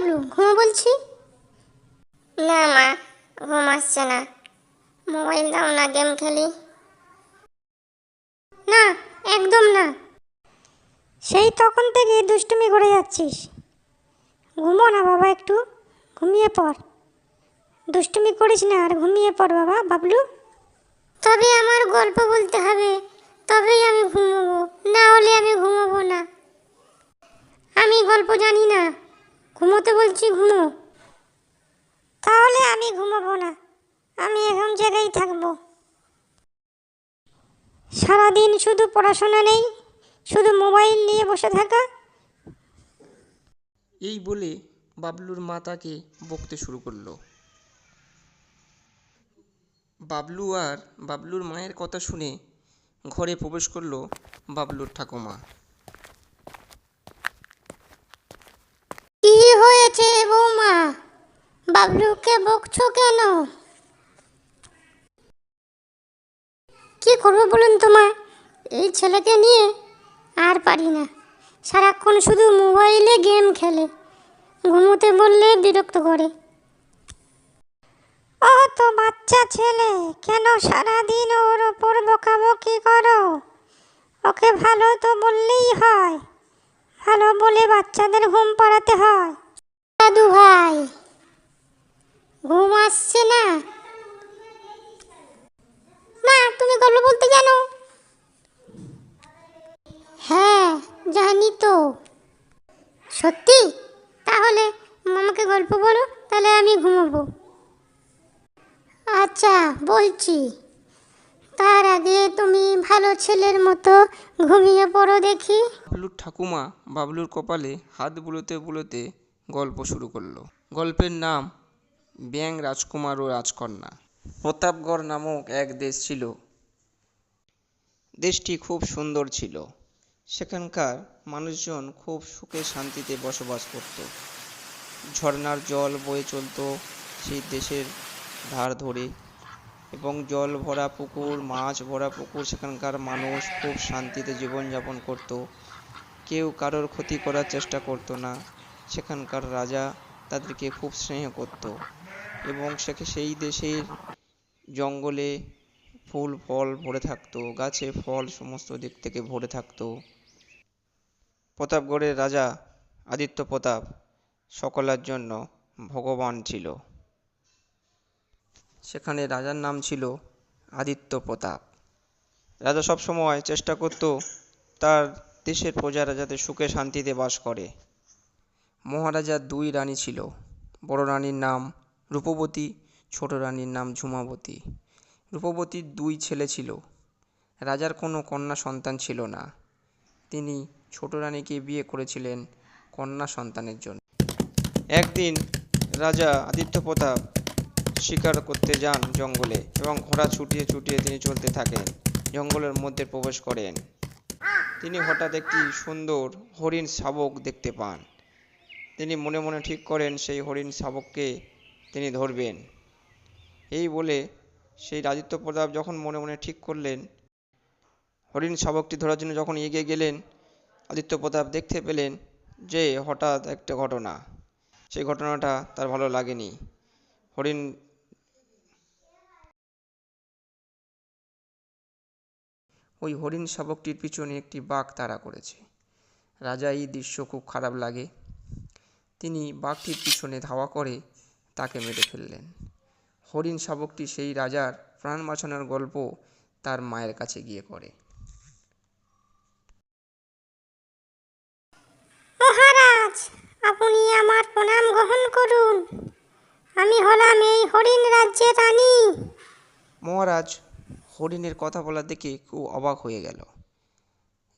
বাবলু ঘুমো বলছি? না মা ঘুম আসছে না। মোবাইল দাও না গেম খেলি। না একদম না। সেই তখন থেকে দুষ্টুমি করে যাচ্ছিস। ঘুমো না বাবা একটু ঘুমিয়ে পড়। দুষ্টুমি করিস না আর ঘুমিয়ে পড় বাবা বাবলু। তবে আমার গল্প বলতে হবে তবেই আমি ঘুমোবো না হলে আমি ঘুমোবো না। আমি গল্প জানি না। ঘুমোতে বলছি ঘুমো। তাহলে আমি ঘুমাবো না। আমি এখন জায়গায় থাকব। সারাদিন শুধু পড়াশোনা নেই শুধু মোবাইল নিয়ে বসে থাকা। এই বলে বাবলুর মা তাকে বকতে শুরু করল। বাবলু আর বাবলুর মায়ের কথা শুনে ঘরে প্রবেশ করল বাবলুর ঠাকুমা। বাবলুকে বকছো কেন? কি করব বলুন তোমার এই ছেলেকে নিয়ে আর পারি না। সারাক্ষণ শুধু মোবাইলে গেম খেলে ঘুমোতে বললে বিরক্ত করে। ও তো বাচ্চা ছেলে কেন সারাদিন ওর ওপর বকাবকি করো? ওকে ভালো তো বললেই হয় ভালো বলে বাচ্চাদের ঘুম পাড়াতে হয়। দাদু ভাই ঘুম আসছে না। মা, তুমি গল্প বলতে জানো? হ্যাঁ জানি তো। সত্যি? তাহলে মামাকে গল্প বলো, তাহলে আমি ঘুমাবো। আচ্ছা বলছি। তার আগে তুমি ভালো ছেলের মতো ঘুমিয়ে পড়ো দেখি। বাবলুর ঠাকুমা বাবলুর কপালে হাত বুলোতে বুলোতে গল্প শুরু করল। গল্পের নাম ব্যাং রাজকুমার ও রাজকন্যা। প্রতাপগড় নামক এক দেশ ছিল। দেশটি খুব সুন্দর ছিল। সেখানকার মানুষজন খুব সুখে শান্তিতে বসবাস করত। ঝর্ণার জল বয়ে চলতো সেই দেশের ধার ধরে এবং জল ভরা পুকুর, মাছ ভরা পুকুর সেখানকার মানুষ খুব শান্তিতে জীবনযাপন করত। কেউ কারোর ক্ষতি করার চেষ্টা করতো না। সেখানকার রাজা তাদেরকে খুব স্নেহ করত। এবং সেকে সেই দেশের জঙ্গলে ফুল, ফল ভরে থাকতো, গাছে ফল সমস্ত দিক থেকে ভরে থাকতো। প্রতাপগড়ের রাজা আদিত্য প্রতাপ সকলের জন্য ভগবান ছিল। সেখানে রাজার নাম ছিল আদিত্য প্রতাপ। রাজা সবসময় চেষ্টা করত তার দেশের প্রজারা যাতে সুখে শান্তিতে বাস করে। মহারাজার দুই রানী ছিল। বড় রানীর নাম রূপবতী, ছোট রানীর নাম ঝুমাবতী। রূপবতীর দুই ছেলে ছিল। রাজার কোনো কন্যা সন্তান ছিল না। তিনি ছোট রানীকে বিয়ে করেছিলেন কন্যা সন্তানের জন্য। একদিন রাজা আদিত্য প্রতাপ শিকার করতে যান জঙ্গলে এবং ঘোড়া ছুটিয়ে ছুটিয়ে তিনি চলতে থাকেন, জঙ্গলের মধ্যে প্রবেশ করেন। তিনি হঠাৎ একটি সুন্দর হরিণ শাবক দেখতে পান। তিনি মনে মনে ঠিক করেন সেই হরিণ শাবককে তিনি ধরবেন। এই বলে সেই আদিত্য প্রতাপ যখন মনে মনে ঠিক করলেন, হরিণ শাবকটি ধরার জন্য যখন এগিয়ে গেলেন আদিত্য প্রতাপ দেখতে পেলেন যে হঠাৎ একটা ঘটনা। সেই ঘটনাটা তার ভালো লাগেনি। হরিণ ওই হরিণ শাবকটির পিছনে একটি বাঘ তাড়া করেছে। রাজা এই দৃশ্য খুব খারাপ লাগে। তিনি বাঘটির পিছনে ধাওয়া করে তাকে মেরে ফেললেন। হরিণ শাবকটি সেই রাজার প্রাণ বাঁচানোর গল্প তার মায়ের কাছে গিয়ে করে মহারাজ আপনি আমার প্রণাম গ্রহণ করুন। আমি হলাম এই হরিণ রাজ্যের রানী। মহারাজ হরিণের কথা বলা দেখে খুব অবাক হয়ে গেল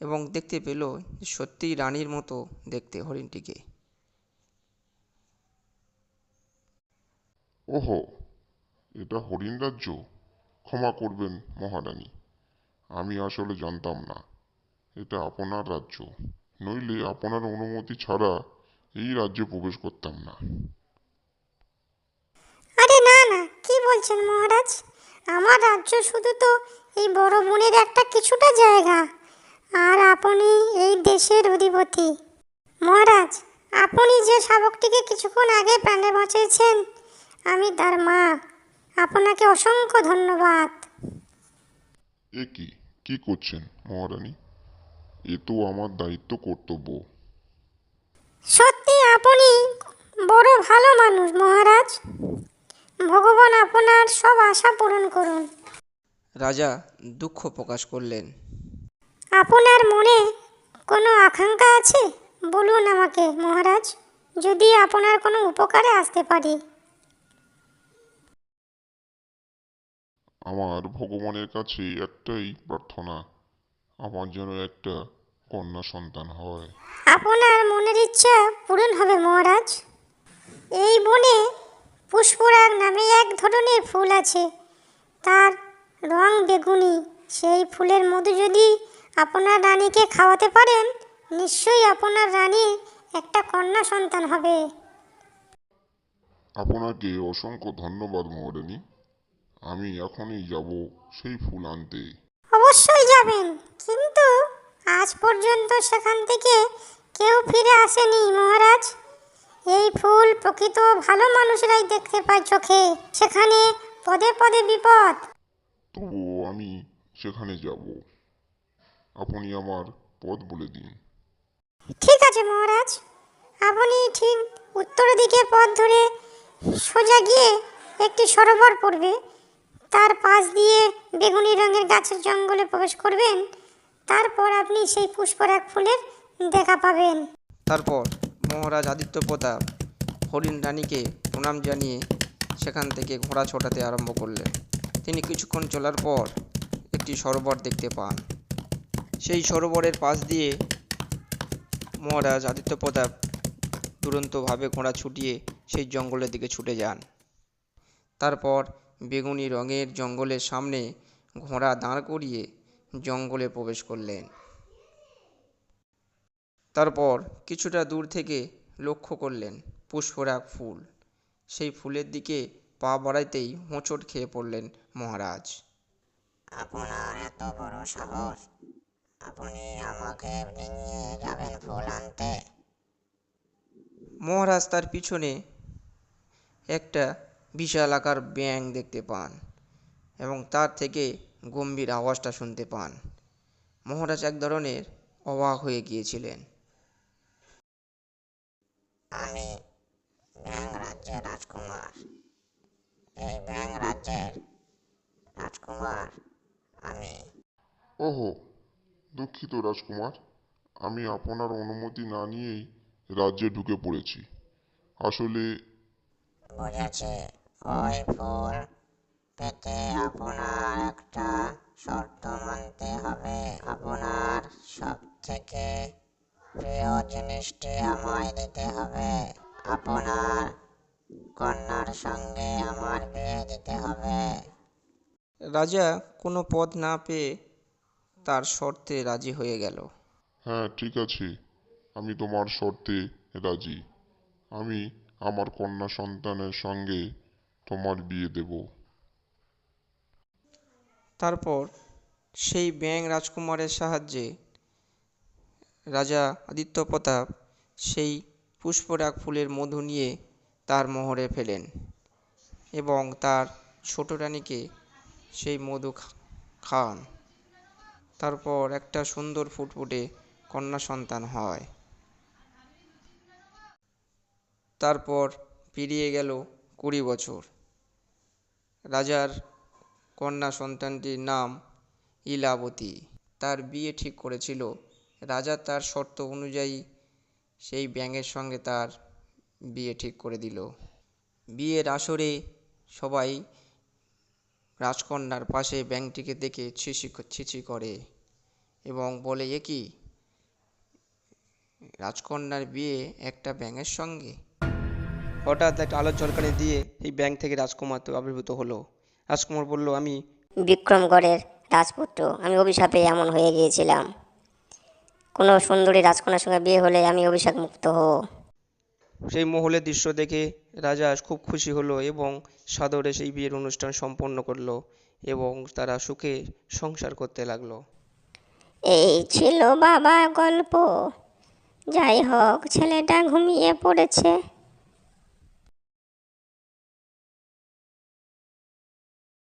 এবং দেখতে পেল যে সত্যিই রানীর মতো দেখতে হরিণটিকে। ওহো, এটা হরিণ রাজ্য ক্ষমা করবেন, মহারানী। আমি আসলে জানতাম না, এটা আপনার রাজ্য। নইলে আপনার অনুমতি ছাড়া এই রাজ্যে প্রবেশ করতাম না। আরে না না, কি বলছেন মহারাজ? আমার রাজ্য শুধু তো এই বড় বনের একটা কিছুটা জায়গা, আর আপনি এই দেশের অধিপতি। মহারাজ, আপনি যে শাবকটিকে কিছুক্ষণ আগে প্রাণে বাঁচিয়েছেন আমি তার মা। আপনাকে অসংখ্য ধন্যবাদ। এ কি? কি করছেন মহারানী? এ তো আমার দায়িত্ব কর্তব্য। সত্যি আপনি বড় ভালো মানুষ মহারাজ। ভগবান আপনার সব আশা পূরণ করুন। রাজা দুঃখ প্রকাশ করলেন। আপনার মনে কোনো আকাঙ্ক্ষা আছে? বলুন আমাকে মহারাজ যদি আপনার কোনো উপকারে আসতে পারি। আমার ভগবানের কাছে একটাই প্রার্থনা আমার যেন একটা কন্যা সন্তান হয়। আপনার মনের ইচ্ছা পূরণ হবে মহারাজ। এই বনে পুষ্পরাগ নামে এক ধরনের ফুল আছে। তার রং বেগুনি। সেই ফুলের মধু যদি আপনার রানীকে খাওয়াতে পারেন নিশ্চয়ই আপনার রানী একটা কন্যা সন্তান হবে। আপনাকে অসংখ্য ধন্যবাদ মহারানী। আমি এখনই যাব সেই ফুল আনতে। অবশ্যই যাবেন কিন্তু আজ পর্যন্ত সেখান থেকে কেউ ফিরে আসেনি মহারাজ। এই ফুল প্রকৃত ভালো মানুষরাই দেখতে পায় চোখে সেখানে পদে পদে বিপদ। তবুও আমি সেখানে যাব। আপনি আমার পথ বলে দিন। ঠিক আছে মহারাজ। আপনি ঠিক উত্তর দিকে পথ ধরে সোজা গিয়ে একটি সরোবর পড়বে। তার পাশ দিয়ে বেগুনি রঙের গাছের জঙ্গলে প্রবেশ করবেন। তারপর আপনি সেই পুষ্পরাগ ফুলের দেখা পাবেন। তারপর মহারাজ আদিত্য প্রতাপ হরিণ রানীকে প্রণাম জানিয়ে সেখান থেকে ঘোড়া ছোটাতে আরম্ভ করলেন। তিনি কিছুক্ষণ চলার পর একটি সরোবর দেখতে পান। সেই সরোবরের পাশ দিয়ে মহারাজ আদিত্য প্রতাপ দুরন্তভাবে ঘোড়া ছুটিয়ে সেই জঙ্গলের দিকে ছুটে যান। তারপর বেগুনি রঙের জঙ্গলের সামনে ঘোড়া দাঁড় করিয়ে জঙ্গলে প্রবেশ করলেন। তারপর কিছুটা দূর থেকে লক্ষ্য করলেন পুষ্পরাগ ফুল। সেই ফুলের দিকে পা বাড়াইতেই হোঁচট খেয়ে পড়লেন মহারাজ। আপনার এত বড় সাহস আপনি আমাকে নিয়ে যাবেন ফুল আনতে। মহারাজ তার পিছনে একটা বিশাল আকার ব্যাং দেখতে পান এবং তার থেকে গম্ভীর আওয়াজটা শুনতে পান। মহারাজ এক ধরনের অবাক হয়ে গিয়েছিলেন। আমি ব্যাং রাজ্যের রাজকুমার। এই ব্যাং রাজ্যের রাজকুমার আমি। ওহো দুঃখিত রাজকুমার আমি আপনার অনুমতি না নিয়েই রাজ্যে ঢুকে পড়েছি। আসলে বুঝেছি। ওই ফুল পেতে আপনার একটা শর্ত মানতে হবে। আপনার সব থেকে প্রিয় জিনিসটি আমায় দিতে হবে। আপনার কন্যার সঙ্গে আমার বিয়ে দিতে হবে। রাজা কোনো পদ না পেয়ে তার শর্তে রাজি হয়ে গেল। হ্যাঁ ঠিক আছে। আমি তোমার শর্তে রাজি। আমি আমার কন্যা সন্তানের সঙ্গে তোমার বিয়ে দেব। তারপর সেই ব্যাং রাজকুমারের সাহায্যে রাজা আদিত্য প্রতাপ সেই পুষ্পরাগ ফুলের মধু নিয়ে তার মোহরে ফেলেন এবং তার ছোট রানীকে সেই মধু খান তারপর একটা সুন্দর ফুটফুটে কন্যা সন্তান হয়। তারপর পেরিয়ে গেল কুড়ি বছর। রাজার কন্যা সন্তানটির নাম ইলাবতী। তার বিয়ে ঠিক করেছিল। রাজা তার শর্ত অনুযায়ী সেই ব্যাঙের সঙ্গে তার বিয়ে ঠিক করে দিল। বিয়ের আসরে সবাই রাজকন্যার পাশে ব্যাঙটিকে দেখে ছিছি ছিছি করে এবং বলে, এ কি? রাজকন্যার বিয়ে একটা ব্যাঙের সঙ্গে? হঠাৎ একটা আলোর ঝলকানি দিয়ে এই ব্যাংক থেকে রাজকুমার তো আবির্ভূত হলো। রাজকুমার বলল আমি বিক্রমগড়ের রাজপুত্র আমি অভিশাপে এমন হয়ে গিয়েছিলাম। কোনো সুন্দরী রাজকন্যার সঙ্গে বিয়ে হলে আমি অভিশাপ মুক্ত হব। সেই মহলের দৃশ্য দেখে রাজা খুব খুশি হলো এবং সাদরে সেই বিয়ের অনুষ্ঠান সম্পন্ন করল এবং তারা সুখে সংসার করতে লাগল। এই ছিল বাবা গল্প। যাই হোক ছেলেটা ঘুমিয়ে পড়েছে।